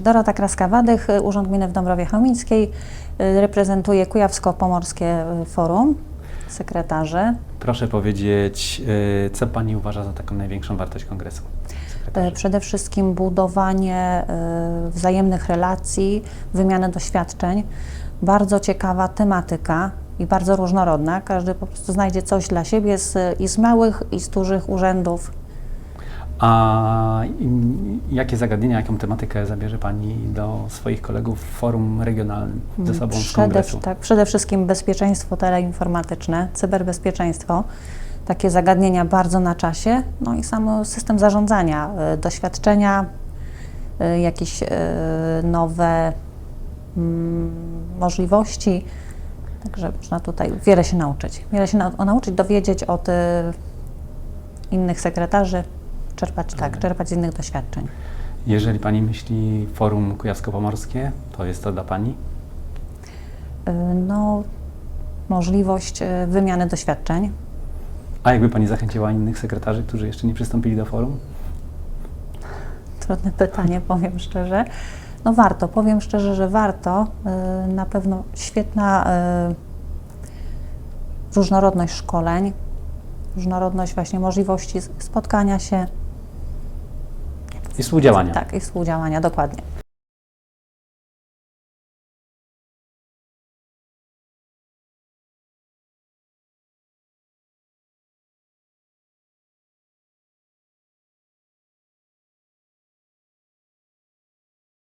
Dorota Kraska-Wadych, Urząd Gminy w Dąbrowie Chełmińskiej. Y, Reprezentuję Kujawsko-Pomorskie y, Forum Sekretarzy. Proszę powiedzieć, y, co Pani uważa za taką największą wartość kongresu? Sekretarzy? Przede wszystkim budowanie wzajemnych relacji, wymianę doświadczeń. Bardzo ciekawa tematyka i bardzo różnorodna. Każdy po prostu znajdzie coś dla siebie z, i z małych, i z dużych urzędów. A jakie zagadnienia, jaką tematykę zabierze Pani do swoich kolegów w forum regionalnym ze sobą Przede, kongresu? tak, przede wszystkim bezpieczeństwo teleinformatyczne, cyberbezpieczeństwo, takie zagadnienia bardzo na czasie, no i sam system zarządzania, y, doświadczenia, y, jakieś y, nowe mm, możliwości. Także można tutaj wiele się nauczyć. Wiele się nau- nauczyć, dowiedzieć od innych sekretarzy, czerpać, tak, czerpać z innych doświadczeń. Jeżeli Pani myśli forum kujawsko-pomorskie, to jest to dla Pani? Y, No, możliwość y, wymiany doświadczeń, A jakby Pani zachęciła innych sekretarzy, którzy jeszcze nie przystąpili do forum? Trudne pytanie, powiem szczerze. No warto, powiem szczerze, że warto. Y, Na pewno świetna różnorodność szkoleń, różnorodność właśnie możliwości spotkania się. I współdziałania. Tak, i współdziałania, dokładnie.